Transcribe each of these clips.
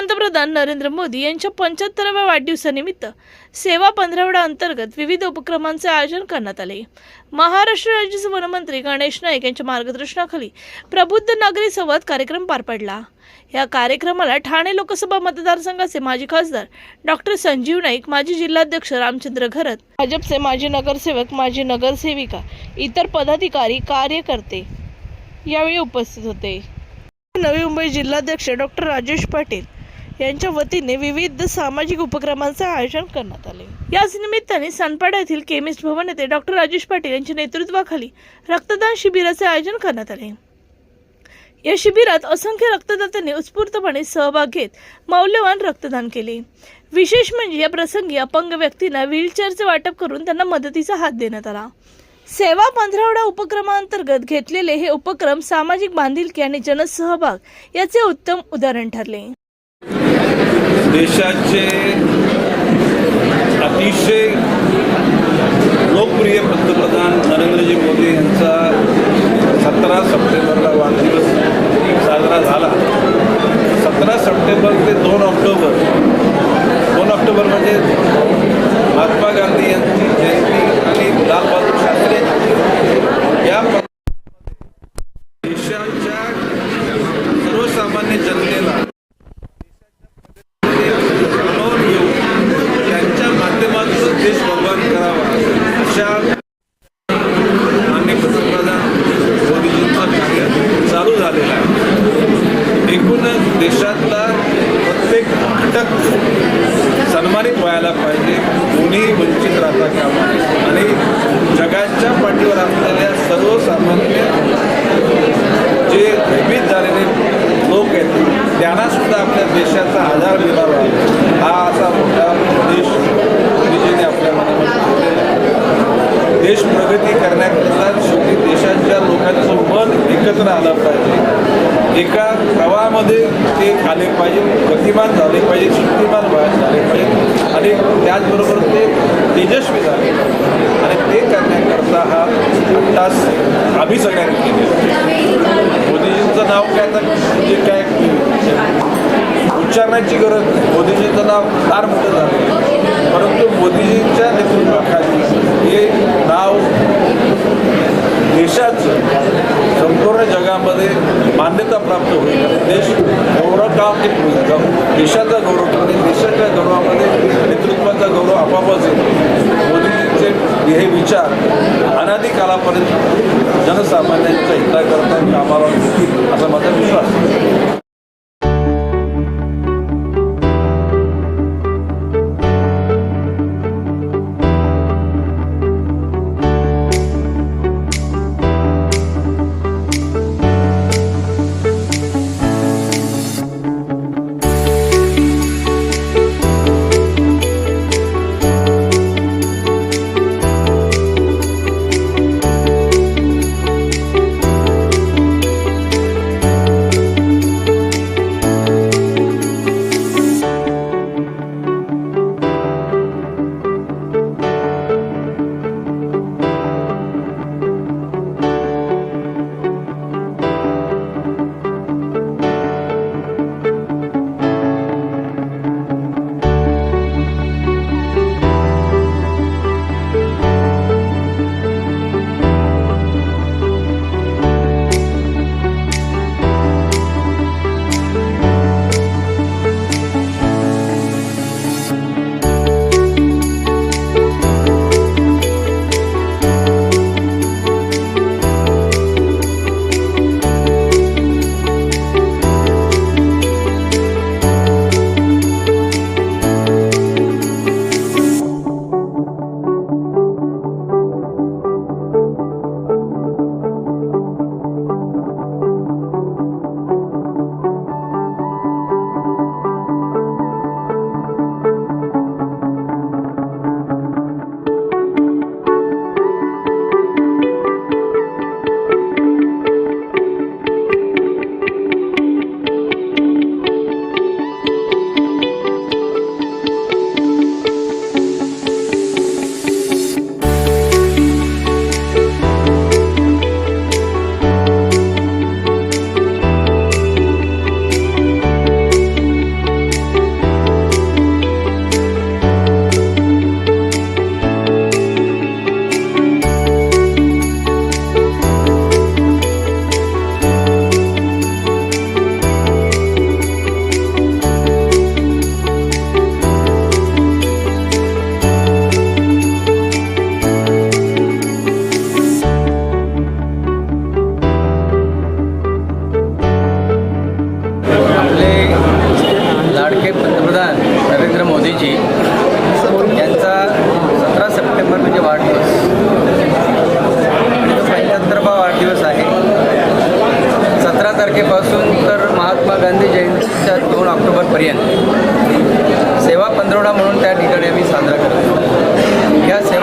पंतप्रधान नरेंद्र मोदी यांच्या पंच्याहत्तराव्या वाढदिवसानिमित्त सेवा पंधरावड्या अंतर्गत विविध उपक्रमांचे आयोजन करण्यात आले. महाराष्ट्र राज्याचे वनमंत्री गणेश नाईक यांच्या मार्गदर्शनाखाली प्रबुद्ध नागरी संवाद कार्यक्रम पार पडला. या कार्यक्रमाला ठाणे लोकसभा मतदारसंघाचे माजी खासदार डॉक्टर संजीव नाईक माजी जिल्हाध्यक्ष रामचंद्र घरत भाजपचे माजी नगरसेवक माजी नगरसेविका इतर पदाधिकारी कार्यकर्ते यावेळी उपस्थित होते. नवी मुंबई जिल्हाध्यक्ष डॉक्टर राजेश पाटील यांच्या वतीने विविध सामाजिक उपक्रमांचे आयोजन करण्यात आले. याच निमित्ताने सानपाडा येथील केमिस्ट भवन येथे डॉक्टर राजेश पाटील यांच्या नेतृत्वाखाली रक्तदान शिबिराचे आयोजन करण्यात आले. या शिबिरात असंख्य रक्तदात्यांनी उत्स्फूर्तपणे सहभाग घेत मौल्यवान रक्तदान केले. विशेष म्हणजे या प्रसंगी अपंग व्यक्तींना व्हीलचेअरचे वाटप करून त्यांना मदतीचा हात देण्यात आला. सेवा पंधरावडा उपक्रमांतर्गत घेतलेले हे उपक्रम सामाजिक बांधिलकी आणि जनसहभाग याचे उत्तम उदाहरण ठरले. देशाचे अतिशय लोकप्रिय पंतप्रधान नरेंद्रजी मोदी यांचा सतरा सप्टेंबरला वाढदिवस साजरा झाला. सतरा सप्टेंबर ते दोन ऑक्टोबर. दोन ऑक्टोबर म्हणजे महात्मा गांधी यांची जयंती आणि लालबहादूर शास्त्री यांची या प- देशाच्या सर्वसामान्य जनतेला बनवून घेऊन त्यांच्या माध्यमातून देश भगवान करावा अशा मान्य पंतप्रधान मोदीजींचं कार्य चालू झालेलं आहे एकूणच देशातला प्रत्येक घटक सन्मानित व्हायला पाहिजे. कोणीही वंचित राहता कामा आणि जगाच्या पाठीवर असलेल्या सर्वसामान्य जे भयभीत झालेले लोक आहेत त्यांना सुद्धा आपल्या देशाचा आधार मिळावा. हा असा मोठा उद्देश मोदीजींनी आपल्या मनामध्ये देश प्रगती करण्याकरता शेवटी देशाच्या लोकांचं मन एकत्र आलं पाहिजे. एका प्रवाहामध्ये ते आले पाहिजे गतिमान झाले पाहिजे शक्तिमान झाले पाहिजे. आणि त्याचबरोबर ते तेजस्वी झाले आणि ते करण्याकरता हा तास आम्ही सगळ्यांनी केले मोदीजींचं नाव काय तर म्हणजे काय उच्चारण्याची गरज मोदीजींचं नाव फार मोठं झालं परंतु मोदीजींच्या नेतृत्वाखाली हे नाव देशाचं संपूर्ण जगामध्ये मान्यता प्राप्त होईल. आणि देश गौरवकान्वित होईल. देशाचा गौरव आणि देशाच्या गौरवामध्ये नेतृत्वाचा गौरव आपापच येतो. मोदीजींचे हे विचार अनादी कालापर्यंत जनसामान्यांच्या हिताकरता कामाला असा माझा विश्वास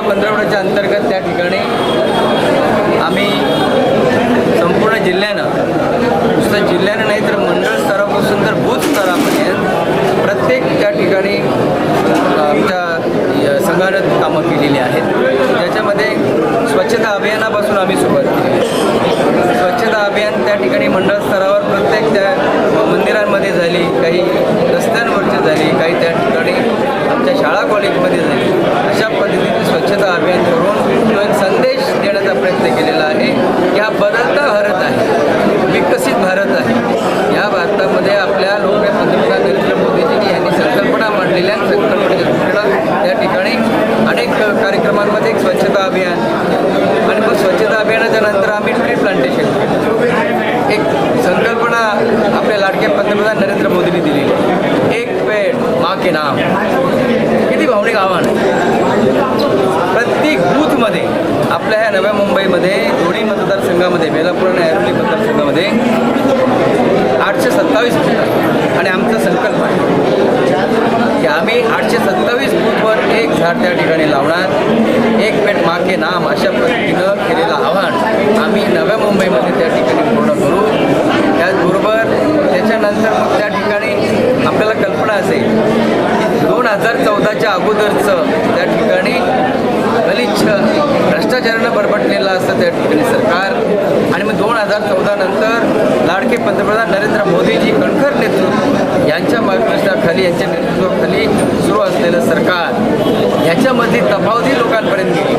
सेवा पंधरवड्याच्या अंतर्गत त्या ठिकाणी आम्ही संपूर्ण जिल्ह्यानं नुसतं जिल्ह्यानं नाही तर मंडळ स्तरापासून तर बूथ स्तरापर्यंत प्रत्येक त्या ठिकाणी आमच्या संघानं कामं केलेली आहेत. ज्याच्यामध्ये स्वच्छता अभियानापासून आम्ही सुरुवात केली. स्वच्छता अभियान त्या ठिकाणी मंडळ स्तरावर प्रत्येक त्या मंदिरांमध्ये झाली काही रस्त्यांवरची झाली काही त्या ठिकाणी आमच्या शाळा कॉलेजमध्ये झाली अशा पद्धतीने स्वच्छता अभियान करून तो एक संदेश देण्याचा प्रयत्न केलेला आहे की हा बदलता भारत आहे विकसित भारत आहे या भारतामध्ये आपल्या लोकप्रिय पंतप्रधान नरेंद्र मोदीजींनी यांनी संकल्पना मांडलेल्या संकल्पनेच्या दृष्टीनं त्या ठिकाणी अनेक कार्यक्रमांमध्ये एक स्वच्छता अभियान आणि मग स्वच्छता अभियानाच्या नंतर आम्ही ट्री प्लांटेशन केलं एक संकल्पना आपल्या लाडक्या पंतप्रधान नरेंद्र दिलेली आहे. एक पेड मा के नाम. किती भावनिक आव्हान. प्रत्येक बूथमध्ये आपल्या ह्या नव्या मुंबईमध्ये दोन्ही मतदारसंघामध्ये बेलापूर आणि ऐरोली मतदारसंघामध्ये आठशे सत्तावीस बूथ आहेत. आणि आमचा संकल्प आहे की आम्ही आठशे सत्तावीस बूथवर एक झाड त्या ठिकाणी लावणार. एक पेट माके नाम अशा पद्धतीनं केलेलं आव्हान आम्ही नव्या मुंबईमध्ये त्या ठिकाणी पूर्ण करू त्याचबरोबर त्याच्यानंतर मग त्या ठिकाणी आपल्याला कल्पना असेल की दोन हजार चौदाच्या अगोदरचं त्या ठिकाणी गलिच्छ भ्रष्टाचारानं बरबटलेलं असतं सरकार आणि मग दोन हजार चौदा नंतर लाडके पंतप्रधान नरेंद्र मोदीजी कणखर नेतृत्व यांच्या मार्गदर्शनाखाली यांच्या नेतृत्वाखाली सुरू असलेलं सरकार याच्यामध्ये तफावती लोकांपर्यंत गेली.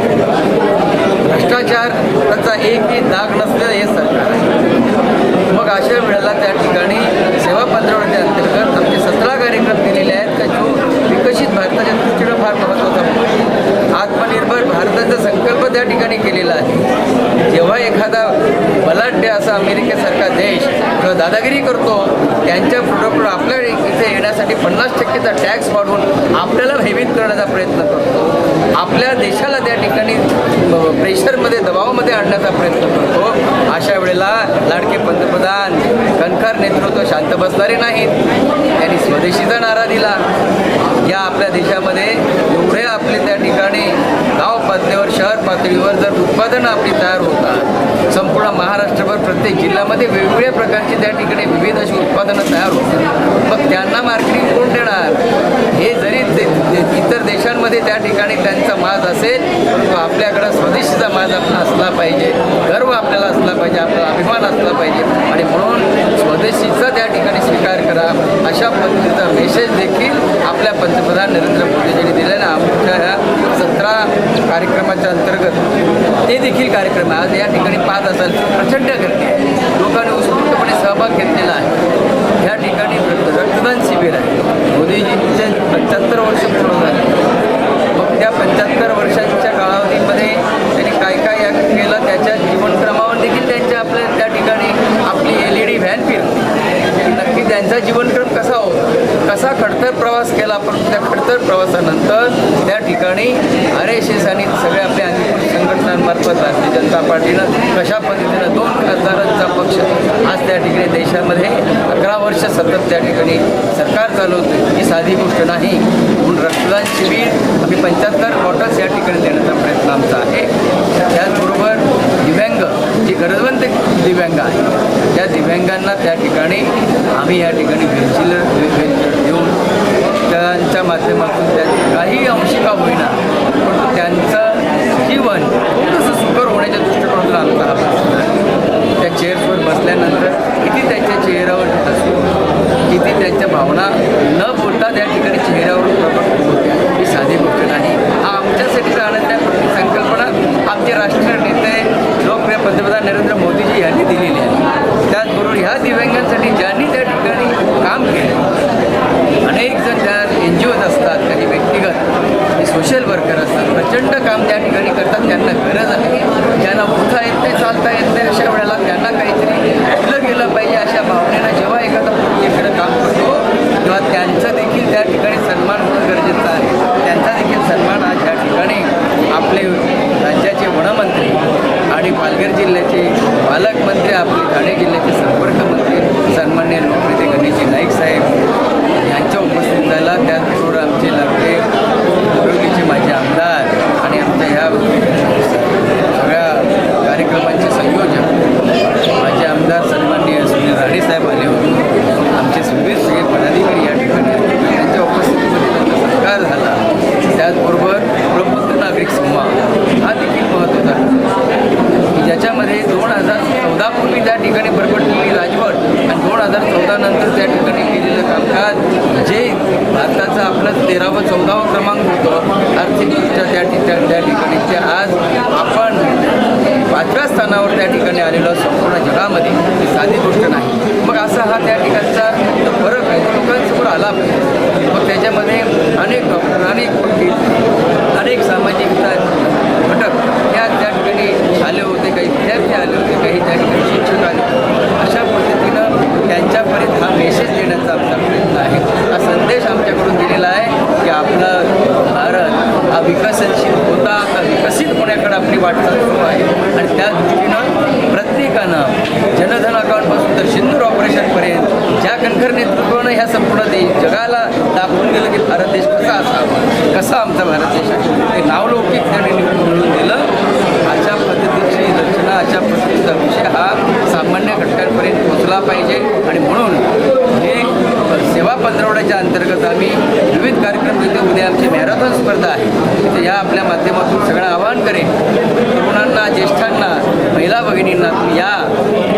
भ्रष्टाचार त्याचा एकही दाग नसलेलं हे सरकार आहे. मग अशा वेळेला त्या ठिकाणी सेवा पंधरवड्याच्या अंतर्गत आमचे सतरा कार्यक्रम दिलेले आहेत का जो विकसित भारताच्या दृष्टीनं फार महत्त्वाचा होता आत्मनिर्भर भारताचा संकल्प त्या ठिकाणी केलेला आहे. जेव्हा एखादा बलाढ्य असा अमेरिकेसारखा देश जो दादागिरी करतो त्यांच्या पुढं आपल्या इथे येण्यासाठी पन्नास टक्केचा टॅक्स वाढवून आपल्याला भयभीत करण्याचा प्रयत्न करतो. आपल्या देशाला त्या ठिकाणी प्रेशरमध्ये दबावामध्ये आणण्याचा प्रयत्न करतो. अशा वेळेला लाडके पंतप्रधान कणखर नेतृत्व शांत बसणारे नाहीत. त्यांनी स्वदेशीचा नारा दिला. या आपल्या देशामध्ये एवढे आपले त्या ठिकाणी गाव पातळीवर शहर पातळीवर जर उत्पादनं आपली तयार होतात संपूर्ण महाराष्ट्रभर प्रत्येक जिल्ह्यामध्ये वेगवेगळ्या प्रकारची त्या ठिकाणी विविध अशी उत्पादनं तयार होतात. मग त्यांना मार्केटिंग कोण देणार? हे जरी ते- ते- इतर देशांमध्ये त्या ठिकाणी त्यांचा माज असेल परंतु आपल्याकडं स्वदेशीचा माज आपला असला पाहिजे गर्व आपल्याला असला पाहिजे आपला अभिमान असला पाहिजे आणि म्हणून स्वदेशीचा त्या ठिकाणी स्वीकार करा अशा पद्धतीचा मेसेज देखील आपल्या पंतप्रधान नरेंद्र मोदीजींनी दिलेला आमच्या ह्या सतरा कार्यक्रमाच्या अंतर्गत ते देखील कार्यक्रम आहे. आज या ठिकाणी पाहत असाल प्रचंड गर्दी आहे. लोकांनी उत्स्फूर्तपणे सहभाग घेतलेला आहे. या ठिकाणी रक्त- रक्तदान शिबिर आहे मोदीजींचे पंच्याहत्तर वर्ष पूर्ण झाले मग त्या पंच्याहत्तर वर्षांच्या कालावधीमध्ये त्यांनी काय काय या केलं त्याच्या जीवनक्रमावर देखील त्यांच्या आपल्या त्या ठिकाणी आपली एल ई डी व्हॅन फिरते नक्की त्यांचा जीवनक्रम कसा हो कसा खडतर प्रवास केला पण त्या खडतर प्रवासानंतर त्या ठिकाणी आर एस एस आणि सगळ्या आपल्या अधिकृत संघटनांमार्फत भारतीय जनता पार्टीनं कशा पद्धतीनं दोन खासदारांचा पक्ष आज त्या ठिकाणी देशामध्ये अकरा वर्ष सतत त्या ठिकाणी सरकार चालवतं ही साधी गोष्ट नाही. म्हणून रक्तदान शिबिर आम्ही पंच्याहत्तर बॉटल्स या ठिकाणी देण्याचा प्रयत्न आमचा आहे. त्याचबरोबर दिव्यांग जी गरजवंत दिव्यांग आहे त्या दिव्यांगांना त्या ठिकाणी आम्ही या ठिकाणी व्हेंटिलर व्हेंचर देऊन त्यांच्या माध्यमातून त्या काही अंशिका होईना परंतु त्यांचं जीवन थोडंसं सुकर होण्याच्या दृष्टिकोनातून प्रचंड काम त्या ठिकाणी करतात त्यांना गरज आहे. ज्यांना उठता येत नाही चालता येत नाही अशा वेळेला त्यांना काहीतरी केलं गेलं पाहिजे अशा भावनेनं जेव्हा एखादा इकडं काम करतो तेव्हा त्यांचं देखील त्या ठिकाणी सन्मान होणं गरजेचं आहे. त्यांचा देखील सन्मान आज या ठिकाणी आपले राज्याचे वनमंत्री आणि पालघर जिल्ह्याचे पालकमंत्री आपले ठाणे जिल्ह्याचे संपर्कमंत्री संवाद हा देखील महत्त्वाचा आहे ज्याच्यामध्ये दोन हजार चौदापूर्वी त्या ठिकाणी बरपटलेली राजवट आणि दोन हजार चौदानंतर त्या ठिकाणी केलेलं कामकाज जे भारताचं आपलं तेरावं चौदावा क्रमांक होतं आर्थिकदृष्ट्या त्या ठिकाणी त्या ठिकाणी ते आज आपण पाचव्या स्थानावर त्या ठिकाणी आलेलो संपूर्ण जगामध्ये ही साधी गोष्ट नाही. असा हा त्या ठिकाणचा फरक आहे. तो लोकांसमोर आला पाहिजे. मग त्याच्यामध्ये अनेक डॉक्टर अनेक वकील अनेक सामाजिक घटक या त्या ठिकाणी आले होते काही विद्यार्थी आले होते काही त्या ठिकाणी शिक्षक आले होते अशा पद्धतीनं त्यांच्यापर्यंत हा मेसेज देण्याचा आमचा प्रयत्न आहे हा संदेश आमच्याकडून दिलेला आहे की आपला भारत हा विकसनशील होता आता विकसित होण्याकडे आपली वाटचाल सुरू आहे आणि त्या दृष्टीनं प्रत्येकानं जनधन अकाउंटपासून तर सिंदूर ऑपरेशनपर्यंत ज्या कणखर नेतृत्वानं ह्या संपूर्ण देश जगाला दाखवून दिलं की भारत देश कसा असावा कसा आमचा भारत देश आहे ते नावलौकिक त्यांनी मिळवून दिलं अशा पद्धतीची रचना अशा पद्धतीचा विषय हा सामान्य घटकांपर्यंत पोचला पाहिजे आणि म्हणून हे सेवा पंधरवड्याच्या अंतर्गत आम्ही विविध कार्यक्रम घेतो उद्या पण स्पर्धा आहे. तर या आपल्या माध्यमातून सगळं आवाहन करेन. तरुणांना ज्येष्ठांना महिला भगिनींना तुम्ही या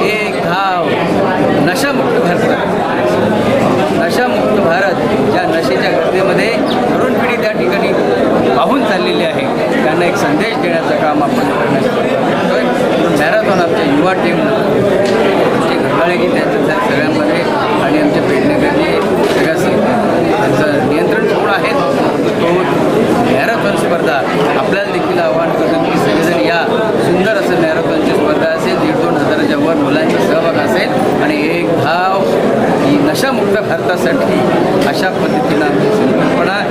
एक धाव नशामुक्त भारत. नशामुक्त भारत ज्या नशेच्या घटनेमध्ये तरुण पिढी त्या ठिकाणी वाहून चाललेली आहे. त्यांना एक संदेश देण्याचं काम आपण करतोय. मॅरेथॉन आमच्या युवा टीम आमचे की त्यांच्या त्या सगळ्यांमध्ये आणि आमच्या पेडणेकरजी सगळ्या स- त्यांचं नियंत्रण कोण आहेत तो मॅरेथॉन स्पर्धा आपल्याला देखील आव्हान करतो की सगळेजण या सुंदर असं मॅरेथॉनची स्पर्धा असेल दीड दोन हजाराच्या वर मुलांचा सहभाग असेल. आणि एक धाव ही नशामुक्त भारतासाठी अशा पद्धतीनं आमची संकल्पना